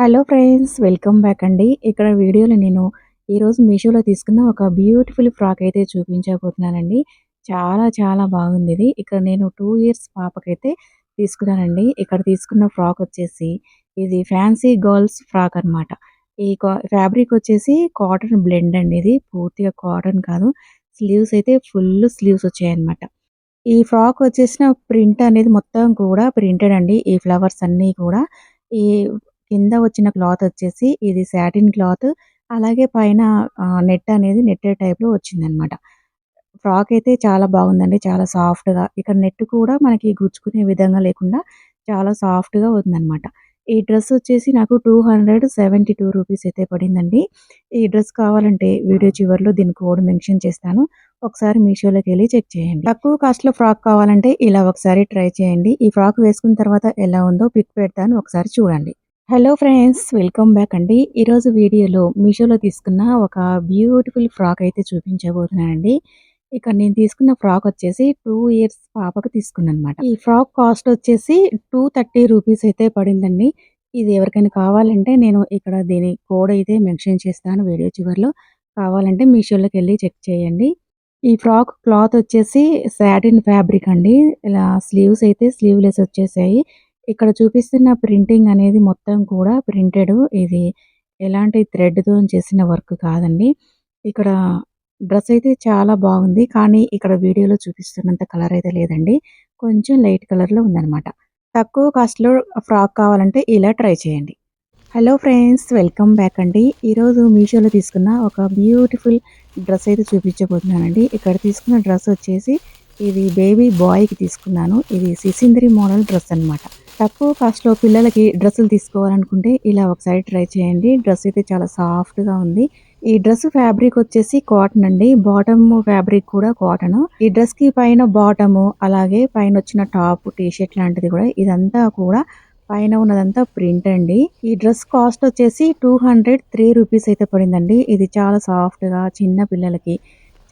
Hello friends welcome back అండి. ఇక్కడ వీడియోలో నేను ఈరోజు మీషోలో తీసుకున్న ఒక బ్యూటిఫుల్ ఫ్రాక్ అయితే చూపించబోతున్నానండి. చాలా చాలా బాగుంది ఇది. ఇక్కడ నేను టూ ఇయర్స్ పాపకైతే తీసుకున్నానండి. ఇక్కడ తీసుకున్న ఫ్రాక్ వచ్చేసి ఇది ఫ్యాన్సీ గర్ల్స్ ఫ్రాక్ అనమాట ఈ ఫ్యాబ్రిక్ వచ్చేసి కాటన్ బ్లెండ్ అండి ఇది. పూర్తిగా కాటన్ కాదు. స్లీవ్స్ అయితే ఫుల్ స్లీవ్స్ వచ్చాయన్నమాట. ఈ ఫ్రాక్ వచ్చేసిన ప్రింట్ అనేది మొత్తం కూడా ప్రింటెడ్ అండి. ఈ ఫ్లవర్స్ అన్నీ కూడా. ఈ కింద వచ్చిన క్లాత్ వచ్చేసి ఇది సాటిన్ క్లాత్. అలాగే పైన నెట్ అనేది నెట్టెడ్ టైప్లో వచ్చిందనమాట. ఫ్రాక్ అయితే చాలా బాగుందండి చాలా సాఫ్ట్గా. ఇక్కడ నెట్ కూడా మనకి గుచ్చుకునే విధంగా లేకుండా చాలా సాఫ్ట్గా ఉందన్నమాట ఈ డ్రెస్ వచ్చేసి నాకు two hundred seventy two rupees అయితే పడిందండి. ఈ డ్రెస్ కావాలంటే వీడియో చివరిలో దీని కోడ్ మెన్షన్ చేస్తాను. ఒకసారి మీషోలోకి వెళ్ళి చెక్ చేయండి. తక్కువ కాస్ట్లో ఫ్రాక్ కావాలంటే ఇలా ఒకసారి ట్రై చేయండి. ఈ ఫ్రాక్ వేసుకున్న తర్వాత ఎలా ఉందో పిక్ పెడతాను ఒకసారి చూడండి. హలో ఫ్రెండ్స్ వెల్కమ్ బ్యాక్ అండి. ఈరోజు వీడియోలో మీషోలో తీసుకున్న ఒక బ్యూటిఫుల్ ఫ్రాక్ అయితే చూపించబోతున్నానండి. ఇక్కడ నేను తీసుకున్న ఫ్రాక్ వచ్చేసి టూ ఇయర్స్ పాపకు తీసుకున్నాను అనమాట ఈ ఫ్రాక్ కాస్ట్ వచ్చేసి టూ థర్టీ రూపీస్ అయితే పడిందండి. ఇది ఎవరికైనా కావాలంటే నేను ఇక్కడ దీని కోడ్ అయితే మెన్షన్ చేస్తాను వీడియో చివరిలో. కావాలంటే మీషోలోకి వెళ్ళి చెక్ చేయండి. ఈ ఫ్రాక్ క్లాత్ వచ్చేసి సాటిన్ ఫ్యాబ్రిక్ అండి. ఇలా స్లీవ్స్ అయితే స్లీవ్లెస్ వచ్చేసాయి. ఇక్కడ చూపిస్తున్న ప్రింటింగ్ అనేది మొత్తం కూడా ప్రింటెడ్. ఇది ఎలాంటి థ్రెడ్తో చేసిన వర్క్ కాదండి. ఇక్కడ డ్రెస్ అయితే చాలా బాగుంది. కానీ ఇక్కడ వీడియోలో చూపిస్తున్నంత కలర్ అయితే లేదండి. కొంచెం లైట్ కలర్లో ఉందన్నమాట. తక్కువ కాస్ట్లో ఫ్రాక్ కావాలంటే ఇలా ట్రై చేయండి. హలో ఫ్రెండ్స్ వెల్కమ్ బ్యాక్ అండి. ఈరోజు మీషోలో తీసుకున్న ఒక బ్యూటిఫుల్ డ్రెస్ అయితే చూపించబోతున్నానండి. ఇక్కడ తీసుకున్న డ్రెస్ వచ్చేసి ఇది బేబీ బాయ్కి తీసుకున్నాను. ఇది సిసింద్రి మోడల్ డ్రెస్ అనమాట తక్కువ కాస్ట్లో పిల్లలకి డ్రెస్సులు తీసుకోవాలనుకుంటే ఇలా ఒకసారి ట్రై చేయండి. డ్రెస్ అయితే చాలా సాఫ్ట్గా ఉంది. ఈ డ్రెస్ ఫ్యాబ్రిక్ వచ్చేసి కాటన్ అండి. బాటమ్ ఫ్యాబ్రిక్ కూడా కాటన్ ఈ డ్రెస్కి పైన బాటమ్ అలాగే పైన వచ్చిన టాప్ టీ షర్ట్ లాంటిది కూడా. ఇదంతా కూడా పైన ఉన్నదంతా ప్రింట్ అండి. ఈ డ్రెస్ కాస్ట్ వచ్చేసి టూ హండ్రెడ్ త్రీ రూపీస్ అయితే పడిందండి. ఇది చాలా సాఫ్ట్గా చిన్న పిల్లలకి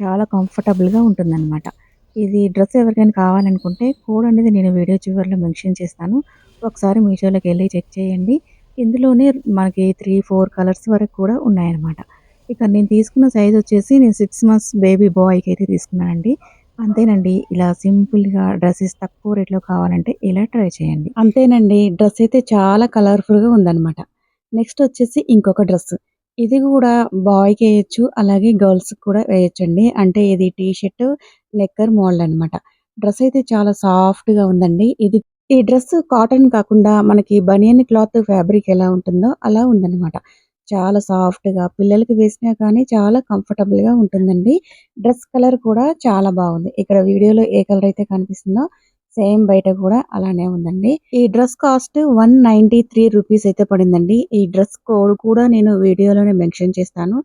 చాలా కంఫర్టబుల్గా ఉంటుందన్నమాట. ఇది డ్రెస్ ఎవరికైనా కావాలనుకుంటే కోడ్ అనేది నేను వీడియో చివరిలో మెన్షన్ చేస్తాను. ఒకసారి మీషోలోకి వెళ్ళి చెక్ చేయండి. ఇందులోనే మనకి త్రీ ఫోర్ కలర్స్ వరకు కూడా ఉన్నాయన్నమాట. ఇక నేను తీసుకున్న సైజ్ వచ్చేసి నేను సిక్స్ మంత్స్ బేబీ బాయ్కి అయితే తీసుకున్నానండి. అంతేనండి ఇలా సింపుల్గా డ్రెస్సెస్ తక్కువ రేట్లో కావాలంటే ఇలా ట్రై చేయండి. అంతేనండి డ్రెస్ అయితే చాలా కలర్ఫుల్గా ఉందన్నమాట. నెక్స్ట్ వచ్చేసి ఇంకొక డ్రెస్ ఇది కూడా బాయ్కి వేయచ్చు అలాగే గర్ల్స్కి కూడా వేయచ్చండి. అంటే ఇది టీ షర్ట్ నెక్కర్ మోడల్ అనమాట డ్రెస్ అయితే చాలా సాఫ్ట్గా ఉందండి. ఇది ఈ డ్రెస్ కాటన్ కాకుండా మనకి బనియన్ క్లాత్ ఫ్యాబ్రిక్ ఎలా ఉంటుందో అలా ఉందన్నమాట. చాలా సాఫ్ట్గా పిల్లలకి వేసినా కానీ చాలా కంఫర్టబుల్గా ఉంటుందండి. డ్రెస్ కలర్ కూడా చాలా బాగుంది. ఇక్కడ వీడియోలో ఏ కలర్ అయితే కనిపిస్తుందో సేమ్ బయట కూడా అలానే ఉందండి. ఈ dress cost one ninety three rupees అయితే పడిందండి. ఈ డ్రెస్ కోడ్ కూడా నేను వీడియోలోనే మెన్షన్ చేస్తాను.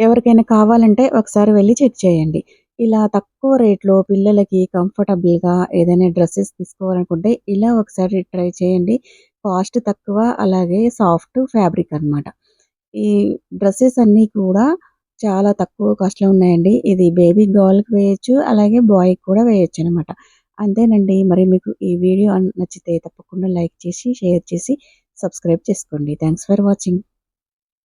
ఎవరికైనా కావాలంటే ఒకసారి వెళ్ళి చెక్ చేయండి. ఇలా తక్కువ రేట్లో పిల్లలకి కంఫర్టబుల్గా ఏదైనా డ్రెస్సెస్ తీసుకోవాలనుకుంటే ఇలా ఒకసారి ట్రై చేయండి. కాస్ట్ తక్కువ అలాగే సాఫ్ట్ ఫ్యాబ్రిక్ అనమాట ఈ డ్రెస్సెస్ అన్నీ కూడా చాలా తక్కువ కాస్ట్లో ఉన్నాయండి. ఇది బేబీ గర్ల్కి వేయచ్చు అలాగే బాయ్కి కూడా వేయచ్చు అనమాట అంతేనండి. మరి మీకు ఈ వీడియో నచ్చితే తప్పకుండా లైక్ చేసి షేర్ చేసి సబ్స్క్రైబ్ చేసుకోండి. Thanks for watching.